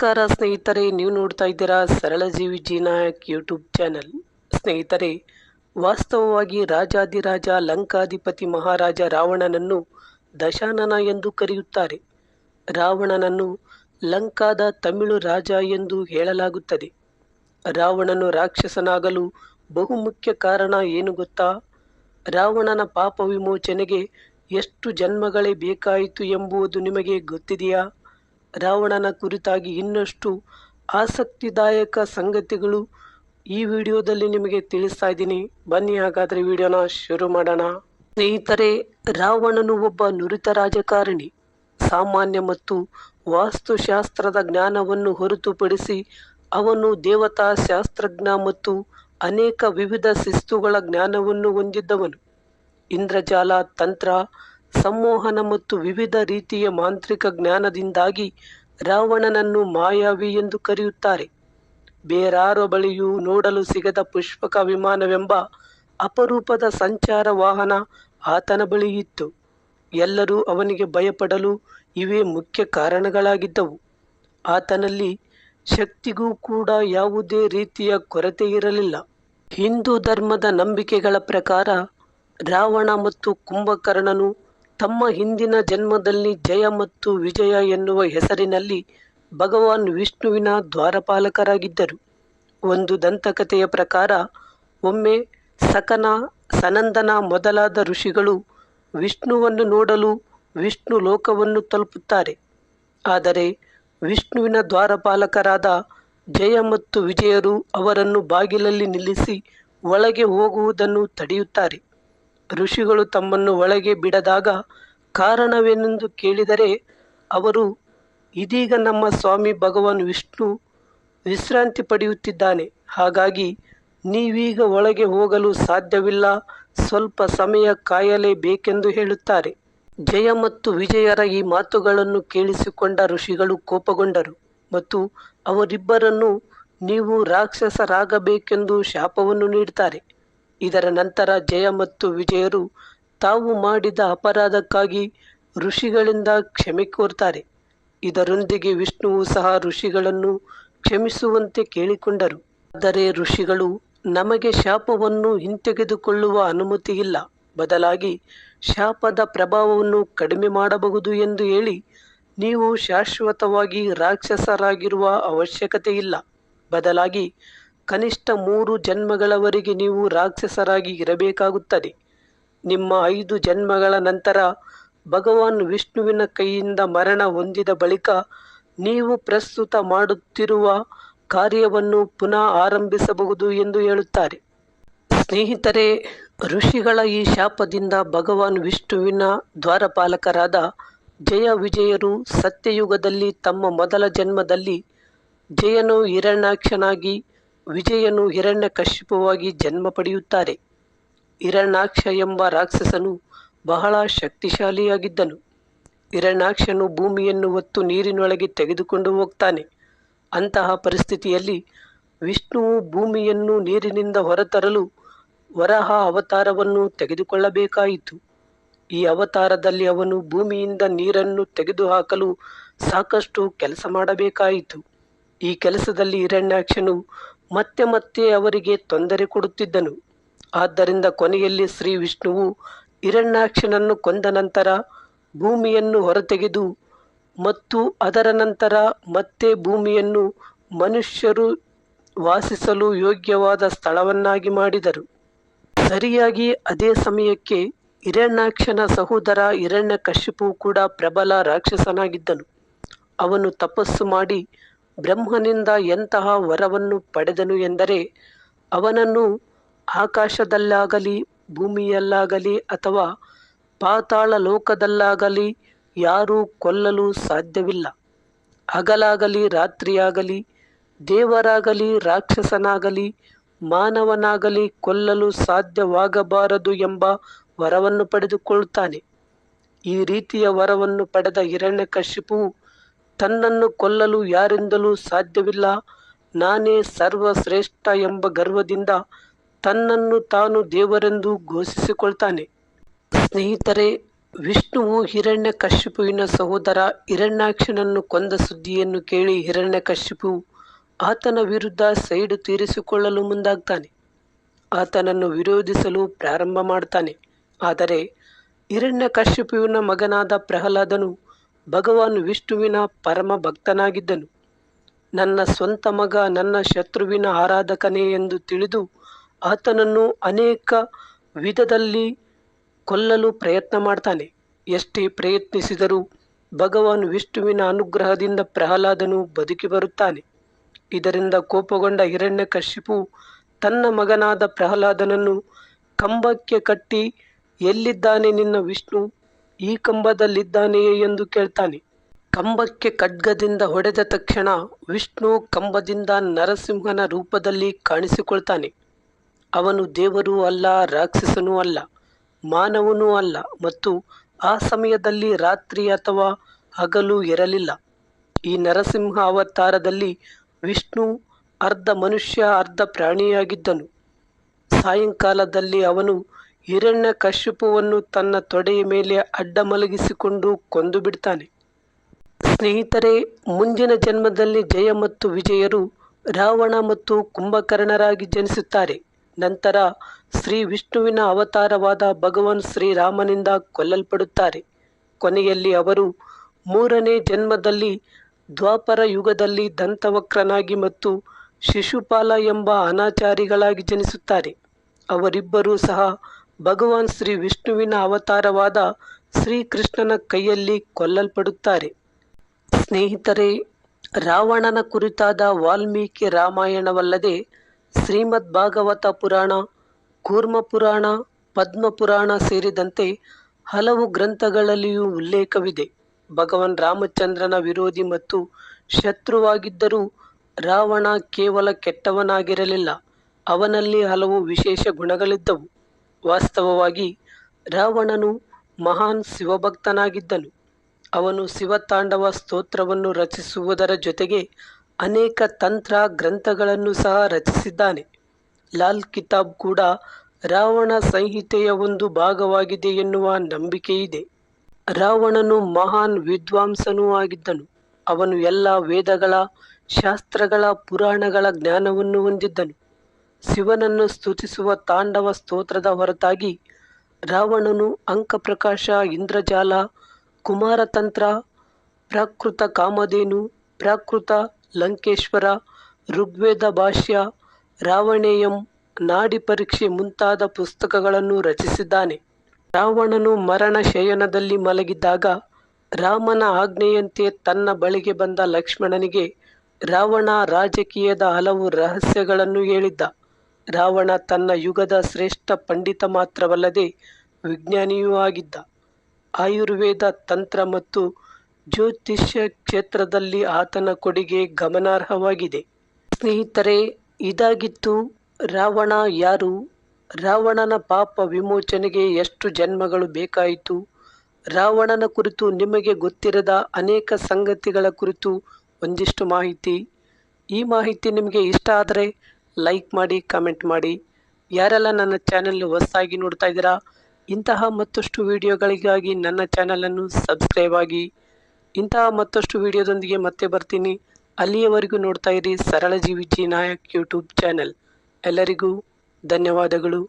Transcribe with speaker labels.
Speaker 1: ನಮಸ್ಕಾರ ಸ್ನೇಹಿತರೆ, ನೀವು ನೋಡ್ತಾ ಇದ್ದೀರಾ ಸರಳ ಜೀವಿ ಜಿ ನಾಯಕ್ ಯೂಟ್ಯೂಬ್ ಚಾನಲ್ ಸ್ನೇಹಿತರೆ, ವಾಸ್ತವವಾಗಿ ರಾಜಾದಿರಾಜ ಲಂಕಾಧಿಪತಿ ಮಹಾರಾಜ ರಾವಣನನ್ನು ದಶಾನನ ಎಂದು ಕರೆಯುತ್ತಾರೆ. ರಾವಣನನ್ನು ಲಂಕಾದ ತಮಿಳು ರಾಜ ಎಂದು ಹೇಳಲಾಗುತ್ತದೆ. ರಾವಣನು ರಾಕ್ಷಸನಾಗಲು ಬಹುಮುಖ್ಯ ಕಾರಣ ಏನು ಗೊತ್ತಾ? ರಾವಣನ ಪಾಪ ವಿಮೋಚನೆಗೆ ಎಷ್ಟು ಜನ್ಮಗಳೇ ಬೇಕಾಯಿತು ಎಂಬುದು ನಿಮಗೆ ಗೊತ್ತಿದೆಯಾ? ರಾವಣನ ಕುರಿತಾಗಿ ಇನ್ನಷ್ಟು ಆಸಕ್ತಿದಾಯಕ ಸಂಗತಿಗಳು ಈ ವಿಡಿಯೋದಲ್ಲಿ ನಿಮಗೆ ತಿಳಿಸ್ತಾ ಇದ್ದೀನಿ. ಬನ್ನಿ ಹಾಗಾದರೆ ವಿಡಿಯೋನ ಶುರು ಮಾಡೋಣ. ಸ್ನೇಹಿತರೆ, ರಾವಣನು ಒಬ್ಬ ನುರಿತ ರಾಜಕಾರಣಿ. ಸಾಮಾನ್ಯ ಮತ್ತು ವಾಸ್ತುಶಾಸ್ತ್ರದ ಜ್ಞಾನವನ್ನು ಹೊರತುಪಡಿಸಿ ಅವನು ದೇವತಾ ಶಾಸ್ತ್ರಜ್ಞ ಮತ್ತು ಅನೇಕ ವಿವಿಧ ಶಿಸ್ತುಗಳ ಜ್ಞಾನವನ್ನು ಹೊಂದಿದ್ದವನು. ಇಂದ್ರಜಾಲ ತಂತ್ರ ಸಂಮೋಹನ ಮತ್ತು ವಿವಿಧ ರೀತಿಯ ಮಾಂತ್ರಿಕ ಜ್ಞಾನದಿಂದಾಗಿ ರಾವಣನನ್ನು ಮಾಯಾವಿ ಎಂದು ಕರೆಯುತ್ತಾರೆ. ಬೇರಾರ ಬಳಿಯೂ ನೋಡಲು ಸಿಗದ ಪುಷ್ಪಕ ವಿಮಾನವೆಂಬ ಅಪರೂಪದ ಸಂಚಾರ ವಾಹನ ಆತನ ಬಳಿ ಇತ್ತು ಎಲ್ಲರೂ ಅವನಿಗೆ ಭಯಪಡಲು ಇವೇ ಮುಖ್ಯ ಕಾರಣಗಳಾಗಿದ್ದವು. ಆತನಲ್ಲಿ ಶಕ್ತಿಗೂ ಕೂಡ ಯಾವುದೇ ರೀತಿಯ ಕೊರತೆ ಇರಲಿಲ್ಲ. ಹಿಂದೂ ಧರ್ಮದ ನಂಬಿಕೆಗಳ ಪ್ರಕಾರ ರಾವಣ ಮತ್ತು ಕುಂಭಕರ್ಣನು ತಮ್ಮ ಹಿಂದಿನ ಜನ್ಮದಲ್ಲಿ ಜಯ ಮತ್ತು ವಿಜಯ ಎನ್ನುವ ಹೆಸರಿನಲ್ಲಿ ಭಗವಾನ್ ವಿಷ್ಣುವಿನ ದ್ವಾರಪಾಲಕರಾಗಿದ್ದರು. ಒಂದು ದಂತಕಥೆಯ ಪ್ರಕಾರ, ಒಮ್ಮೆ ಸಕನ, ಸನಂದನ ಮೊದಲಾದ ಋಷಿಗಳು ವಿಷ್ಣುವನ್ನು ನೋಡಲು ವಿಷ್ಣು ಲೋಕವನ್ನು ತಲುಪುತ್ತಾರೆ. ಆದರೆ ವಿಷ್ಣುವಿನ ದ್ವಾರಪಾಲಕರಾದ ಜಯ ಮತ್ತು ವಿಜಯರು ಅವರನ್ನು ಬಾಗಿಲಲ್ಲಿ ನಿಲ್ಲಿಸಿ ಒಳಗೆ ಹೋಗುವುದನ್ನು ತಡೆಯುತ್ತಾರೆ. ಋಷಿಗಳು ತಮ್ಮನ್ನು ಒಳಗೆ ಬಿಡದಾಗ ಕಾರಣವೇನೆಂದು ಕೇಳಿದರೆ ಅವರು, ಇದೀಗ ನಮ್ಮ ಸ್ವಾಮಿ ಭಗವಾನ್ ವಿಷ್ಣು ವಿಶ್ರಾಂತಿ ಪಡೆಯುತ್ತಿದ್ದಾನೆ. ಹಾಗಾಗಿ ನೀವೀಗ ಒಳಗೆ ಹೋಗಲು ಸಾಧ್ಯವಿಲ್ಲ. ಸ್ವಲ್ಪ ಸಮಯ ಕಾಯಲೇಬೇಕೆಂದು ಹೇಳುತ್ತಾರೆ. ಜಯ ಮತ್ತು ವಿಜಯರ ಈ ಮಾತುಗಳನ್ನು ಕೇಳಿಸಿಕೊಂಡ ಋಷಿಗಳು ಕೋಪಗೊಂಡರು ಮತ್ತು ಅವರಿಬ್ಬರನ್ನು ನೀವು ರಾಕ್ಷಸರಾಗಬೇಕೆಂದು ಶಾಪವನ್ನು ನೀಡುತ್ತಾರೆ. ಇದರ ನಂತರ ಜಯ ಮತ್ತು ವಿಜಯರು ತಾವು ಮಾಡಿದ ಅಪರಾಧಕ್ಕಾಗಿ ಋಷಿಗಳಿಂದ ಕ್ಷಮೆ ಕೋರ್ತಾರೆ. ಇದರೊಂದಿಗೆ ವಿಷ್ಣುವು ಸಹ ಋಷಿಗಳನ್ನು ಕ್ಷಮಿಸುವಂತೆ ಕೇಳಿಕೊಂಡರು. ಆದರೆ ಋಷಿಗಳು ನಮಗೆ ಶಾಪವನ್ನು ಹಿಂತೆಗೆದುಕೊಳ್ಳುವ ಅನುಮತಿ ಇಲ್ಲ ಬದಲಾಗಿ ಶಾಪದ ಪ್ರಭಾವವನ್ನು ಕಡಿಮೆ ಮಾಡಬಹುದು ಎಂದು ಹೇಳಿ ನೀವು ಶಾಶ್ವತವಾಗಿ ರಾಕ್ಷಸರಾಗಿರುವ ಅವಶ್ಯಕತೆ ಇಲ್ಲ ಬದಲಾಗಿ ಕನಿಷ್ಠ ಮೂರು ಜನ್ಮಗಳವರೆಗೆ ನೀವು ರಾಕ್ಷಸರಾಗಿ ಇರಬೇಕಾಗುತ್ತದೆ. ನಿಮ್ಮ ಐದು ಜನ್ಮಗಳ ನಂತರ ಭಗವಾನ್ ವಿಷ್ಣುವಿನ ಕೈಯಿಂದ ಮರಣ ಹೊಂದಿದ ಬಳಿಕ ನೀವು ಪ್ರಸ್ತುತ ಮಾಡುತ್ತಿರುವ ಕಾರ್ಯವನ್ನು ಪುನಃ ಆರಂಭಿಸಬಹುದು ಎಂದು ಹೇಳುತ್ತಾರೆ. ಸ್ನೇಹಿತರೆ, ಋಷಿಗಳ ಈ ಶಾಪದಿಂದ ಭಗವಾನ್ ವಿಷ್ಣುವಿನ ದ್ವಾರಪಾಲಕರಾದ ಜಯ ವಿಜಯರು ಸತ್ಯಯುಗದಲ್ಲಿ ತಮ್ಮ ಮೊದಲ ಜನ್ಮದಲ್ಲಿ ಜಯನು ಹಿರಣ್ಯಾಕ್ಷನಾಗಿ ವಿಜಯನು ಹಿರಣ್ಯಕಶಿಪುವಾಗಿ ಜನ್ಮ ಪಡೆಯುತ್ತಾರೆ. ಹಿರಣ್ಯಾಕ್ಷ ಎಂಬ ರಾಕ್ಷಸನು ಬಹಳ ಶಕ್ತಿಶಾಲಿಯಾಗಿದ್ದನು. ಹಿರಣ್ಯಾಕ್ಷನು ಭೂಮಿಯನ್ನು ಹೊತ್ತು ನೀರಿನೊಳಗೆ ತೆಗೆದುಕೊಂಡು ಹೋಗ್ತಾನೆ. ಅಂತಹ ಪರಿಸ್ಥಿತಿಯಲ್ಲಿ ವಿಷ್ಣುವು ಭೂಮಿಯನ್ನು ನೀರಿನಿಂದ ಹೊರತರಲು ವರಹ ಅವತಾರವನ್ನು ತೆಗೆದುಕೊಳ್ಳಬೇಕಾಯಿತು. ಈ ಅವತಾರದಲ್ಲಿ ಅವನು ಭೂಮಿಯಿಂದ ನೀರನ್ನು ತೆಗೆದುಹಾಕಲು ಸಾಕಷ್ಟು ಕೆಲಸ ಮಾಡಬೇಕಾಯಿತು. ಈ ಕೆಲಸದಲ್ಲಿ ಹಿರಣ್ಯಾಕ್ಷನು ಮತ್ತೆ ಮತ್ತೆ ಅವರಿಗೆ ತೊಂದರೆ ಕೊಡುತ್ತಿದ್ದನು. ಆದ್ದರಿಂದ ಕೊನೆಯಲ್ಲಿ ಶ್ರೀ ವಿಷ್ಣುವು ಹಿರಣ್ಯಾಕ್ಷನನ್ನು ಕೊಂದ ನಂತರ ಭೂಮಿಯನ್ನು ಹೊರತೆಗೆದು ಮತ್ತು ಅದರ ನಂತರ ಮತ್ತೆ ಭೂಮಿಯನ್ನು ಮನುಷ್ಯರು ವಾಸಿಸಲು ಯೋಗ್ಯವಾದ ಸ್ಥಳವನ್ನಾಗಿ ಮಾಡಿದರು. ಸರಿಯಾಗಿ ಅದೇ ಸಮಯಕ್ಕೆ ಹಿರಣ್ಯಾಕ್ಷನ ಸಹೋದರ ಹಿರಣ್ಯಕಶಿಪು ಕೂಡ ಪ್ರಬಲ ರಾಕ್ಷಸನಾಗಿದ್ದನು. ಅವನು ತಪಸ್ಸು ಮಾಡಿ ಬ್ರಹ್ಮನಿಂದ ಎಂತಹ ವರವನ್ನು ಪಡೆದನು ಎಂದರೆ ಅವನನ್ನು ಆಕಾಶದಲ್ಲಾಗಲಿ, ಭೂಮಿಯಲ್ಲಾಗಲಿ ಅಥವಾ ಪಾತಾಳ ಲೋಕದಲ್ಲಾಗಲಿ ಯಾರೂ ಕೊಲ್ಲಲು ಸಾಧ್ಯವಿಲ್ಲ. ಹಗಲಾಗಲಿ, ರಾತ್ರಿಯಾಗಲಿ, ದೇವರಾಗಲಿ, ರಾಕ್ಷಸನಾಗಲಿ, ಮಾನವನಾಗಲಿ ಕೊಲ್ಲಲು ಸಾಧ್ಯವಾಗಬಾರದು ಎಂಬ ವರವನ್ನು ಪಡೆದುಕೊಳ್ಳುತ್ತಾನೆ ಈ ರೀತಿಯ ವರವನ್ನು ಪಡೆದ ಹಿರಣ್ಯಕಶಿಪು ತನ್ನನ್ನು ಕೊಲ್ಲಲು ಯಾರಿಂದಲೂ ಸಾಧ್ಯವಿಲ್ಲ. ನಾನೇ ಸರ್ವಶ್ರೇಷ್ಠ ಎಂಬ ಗರ್ವದಿಂದ ತನ್ನನ್ನು ತಾನು ದೇವರೆಂದು ಘೋಷಿಸಿಕೊಳ್ತಾನೆ. ಸ್ನೇಹಿತರೆ, ವಿಷ್ಣುವು ಹಿರಣ್ಯಕಶಿಪುವಿನ ಸಹೋದರ ಹಿರಣ್ಯಾಕ್ಷನನ್ನು ಕೊಂದ ಸುದ್ದಿಯನ್ನು ಕೇಳಿ ಹಿರಣ್ಯಕಶಿಪು ಆತನ ವಿರುದ್ಧ ಸೈಡು ತೀರಿಸಿಕೊಳ್ಳಲು ಮುಂದಾಗ್ತಾನೆ. ಆತನನ್ನು ವಿರೋಧಿಸಲು ಪ್ರಾರಂಭ ಮಾಡ್ತಾನೆ. ಆದರೆ ಹಿರಣ್ಯಕಶಿಪುವಿನ ಮಗನಾದ ಪ್ರಹ್ಲಾದನು ಭಗವಾನ್ ವಿಷ್ಣುವಿನ ಪರಮ ಭಕ್ತನಾಗಿದ್ದನು. ನನ್ನ ಸ್ವಂತ ಮಗ, ನನ್ನ ಶತ್ರುವಿನ ಆರಾಧಕನೇ ಎಂದು ತಿಳಿದು ಆತನನ್ನು ಅನೇಕ ವಿಧದಲ್ಲಿ ಕೊಲ್ಲಲು ಪ್ರಯತ್ನ ಮಾಡ್ತಾನೆ. ಎಷ್ಟೇ ಪ್ರಯತ್ನಿಸಿದರೂ ಭಗವಾನ್ ವಿಷ್ಣುವಿನ ಅನುಗ್ರಹದಿಂದ ಪ್ರಹ್ಲಾದನು ಬದುಕಿ ಬರುತ್ತಾನೆ. ಇದರಿಂದ ಕೋಪಗೊಂಡ ಹಿರಣ್ಯಕಶಿಪು ತನ್ನ ಮಗನಾದ ಪ್ರಹ್ಲಾದನನ್ನು ಕಂಬಕ್ಕೆ ಕಟ್ಟಿ, ಎಲ್ಲಿದ್ದಾನೆ ನಿನ್ನ ವಿಷ್ಣು? ಈ ಕಂಬದಲ್ಲಿದ್ದಾನೆಯೇ ಎಂದು ಕೇಳ್ತಾನೆ. ಕಂಬಕ್ಕೆ ಖಡ್ಗದಿಂದ ಹೊಡೆದ ತಕ್ಷಣ ವಿಷ್ಣು ಕಂಬದಿಂದ ನರಸಿಂಹನ ರೂಪದಲ್ಲಿ ಕಾಣಿಸಿಕೊಳ್ತಾನೆ. ಅವನು ದೇವರೂ ಅಲ್ಲ, ರಾಕ್ಷಸನೂ ಅಲ್ಲ, ಮಾನವನೂ ಅಲ್ಲ ಮತ್ತು ಆ ಸಮಯದಲ್ಲಿ ರಾತ್ರಿ ಅಥವಾ ಹಗಲು ಇರಲಿಲ್ಲ. ಈ ನರಸಿಂಹ ಅವತಾರದಲ್ಲಿ ವಿಷ್ಣು ಅರ್ಧ ಮನುಷ್ಯ, ಅರ್ಧ ಪ್ರಾಣಿಯಾಗಿದ್ದನು. ಸಾಯಂಕಾಲದಲ್ಲಿ ಅವನು ಹಿರಣ್ಯ ಕಶ್ಯಪವನ್ನು ತನ್ನ ತೊಡೆಯ ಮೇಲೆ ಅಡ್ಡ ಮಲಗಿಸಿಕೊಂಡು ಕೊಂದು ಬಿಡ್ತಾನೆ. ಸ್ನೇಹಿತರೆ, ಮುಂದಿನ ಜನ್ಮದಲ್ಲಿ ಜಯ ಮತ್ತು ವಿಜಯರು ರಾವಣ ಮತ್ತು ಕುಂಭಕರ್ಣರಾಗಿ ಜನಿಸುತ್ತಾರೆ. ನಂತರ ಶ್ರೀ ವಿಷ್ಣುವಿನ ಅವತಾರವಾದ ಭಗವಾನ್ ಶ್ರೀರಾಮನಿಂದ ಕೊಲ್ಲಲ್ಪಡುತ್ತಾರೆ. ಕೊನೆಯಲ್ಲಿ ಅವರು ಮೂರನೇ ಜನ್ಮದಲ್ಲಿ ದ್ವಾಪರ ಯುಗದಲ್ಲಿ ದಂತವಕ್ರನಾಗಿ ಮತ್ತು ಶಿಶುಪಾಲ ಎಂಬ ಅನಾಚಾರಿಗಳಾಗಿ ಜನಿಸುತ್ತಾರೆ. ಅವರಿಬ್ಬರೂ ಸಹ ಭಗವಾನ್ ಶ್ರೀ ವಿಷ್ಣುವಿನ ಅವತಾರವಾದ ಶ್ರೀಕೃಷ್ಣನ ಕೈಯಲ್ಲಿ ಕೊಲ್ಲಲ್ಪಡುತ್ತಾರೆ. ಸ್ನೇಹಿತರೆ, ರಾವಣನ ಕುರಿತಾದ ವಾಲ್ಮೀಕಿ ರಾಮಾಯಣವಲ್ಲದೆ ಶ್ರೀಮದ್ ಭಾಗವತ ಪುರಾಣ, ಕೂರ್ಮ ಪುರಾಣ, ಪದ್ಮ ಪುರಾಣ ಸೇರಿದಂತೆ ಹಲವು ಗ್ರಂಥಗಳಲ್ಲಿಯೂ ಉಲ್ಲೇಖವಿದೆ. ಭಗವಾನ್ ರಾಮಚಂದ್ರನ ವಿರೋಧಿ ಮತ್ತು ಶತ್ರುವಾಗಿದ್ದರೂ ರಾವಣ ಕೇವಲ ಕೆಟ್ಟವನಾಗಿರಲಿಲ್ಲ. ಅವನಲ್ಲಿ ಹಲವು ವಿಶೇಷ ಗುಣಗಳಿದ್ದವು. ವಾಸ್ತವವಾಗಿ ರಾವಣನು ಮಹಾನ್ ಶಿವಭಕ್ತನಾಗಿದ್ದನು. ಅವನು ಶಿವತಾಂಡವ ಸ್ತೋತ್ರವನ್ನು ರಚಿಸುವುದರ ಜೊತೆಗೆ ಅನೇಕ ತಂತ್ರ ಗ್ರಂಥಗಳನ್ನು ಸಹ ರಚಿಸಿದ್ದಾನೆ. ಲಾಲ್ ಕಿತಾಬ್ ಕೂಡ ರಾವಣ ಸಂಹಿತೆಯ ಒಂದು ಭಾಗವಾಗಿದೆ ಎನ್ನುವ ನಂಬಿಕೆಯಿದೆ. ರಾವಣನು ಮಹಾನ್ ವಿದ್ವಾಂಸನೂ ಆಗಿದ್ದನು. ಅವನು ಎಲ್ಲ ವೇದಗಳ, ಶಾಸ್ತ್ರಗಳ, ಪುರಾಣಗಳ ಜ್ಞಾನವನ್ನು ಹೊಂದಿದ್ದನು. ಶಿವನನ್ನು ಸ್ತುತಿಸುವ ತಾಂಡವ ಸ್ತೋತ್ರದ ಹೊರತಾಗಿ ರಾವಣನು ಅಂಕಪ್ರಕಾಶ, ಇಂದ್ರಜಾಲ, ಕುಮಾರತಂತ್ರ, ಪ್ರಾಕೃತ ಕಾಮಧೇನು, ಪ್ರಾಕೃತ ಲಂಕೇಶ್ವರ, ಋಗ್ವೇದ ಭಾಷ್ಯ, ರಾವಣೇಯಂ ನಾಡಿ ಪರೀಕ್ಷೆ ಮುಂತಾದ ಪುಸ್ತಕಗಳನ್ನು ರಚಿಸಿದ್ದಾನೆ. ರಾವಣನು ಮರಣ ಶಯನದಲ್ಲಿ ಮಲಗಿದ್ದಾಗ ರಾಮನ ಆಜ್ಞೆಯಂತೆ ತನ್ನ ಬಳಿಗೆ ಬಂದ ಲಕ್ಷ್ಮಣನಿಗೆ ರಾವಣ ರಾಜಕೀಯದ ಹಲವು ರಹಸ್ಯಗಳನ್ನು ಹೇಳಿದ್ದ. ರಾವಣ ತನ್ನ ಯುಗದ ಶ್ರೇಷ್ಠ ಪಂಡಿತ ಮಾತ್ರವಲ್ಲದೆ ವಿಜ್ಞಾನಿಯೂ ಆಗಿದ್ದ. ಆಯುರ್ವೇದ ತಂತ್ರ ಮತ್ತು ಜ್ಯೋತಿಷ್ಯ ಕ್ಷೇತ್ರದಲ್ಲಿ ಆತನ ಕೊಡುಗೆ ಗಮನಾರ್ಹವಾಗಿದೆ. ಸ್ನೇಹಿತರೆ, ಇದಾಗಿತ್ತು ರಾವಣ ಯಾರು? ರಾವಣನ ಪಾಪ ವಿಮೋಚನೆಗೆ ಎಷ್ಟು ಜನ್ಮಗಳು ಬೇಕಾಯಿತು? ರಾವಣನ ಕುರಿತು ನಿಮಗೆ ಗೊತ್ತಿರದ ಅನೇಕ ಸಂಗತಿಗಳ ಕುರಿತು ಒಂದಿಷ್ಟು ಮಾಹಿತಿ. ಈ ಮಾಹಿತಿ ನಿಮಗೆ ಇಷ್ಟ ಆದರೆ ಲೈಕ್ ಮಾಡಿ ಕಮೆಂಟ್ ಮಾಡಿ. ಯಾರೆಲ್ಲ ನನ್ನ ಚಾನೆಲ್ ಹೊಸದಾಗಿ ನೋಡ್ತಾ ಇದ್ದೀರಾ, ಇಂತಹ ಮತ್ತಷ್ಟು ವಿಡಿಯೋಗಳಿಗಾಗಿ ನನ್ನ ಚಾನಲನ್ನು ಸಬ್ಸ್ಕ್ರೈಬ್ ಆಗಿ. ಇಂತಹ ಮತ್ತಷ್ಟು ವಿಡಿಯೋದೊಂದಿಗೆ ಮತ್ತೆ ಬರ್ತೀನಿ. ಅಲ್ಲಿಯವರೆಗೂ ನೋಡ್ತಾ ಇರಿ ಸರಳ ಜೀವಿ ಜಿ ನಾಯಕ್ ಯೂಟ್ಯೂಬ್ ಚಾನೆಲ್ ಎಲ್ಲರಿಗೂ ಧನ್ಯವಾದಗಳು.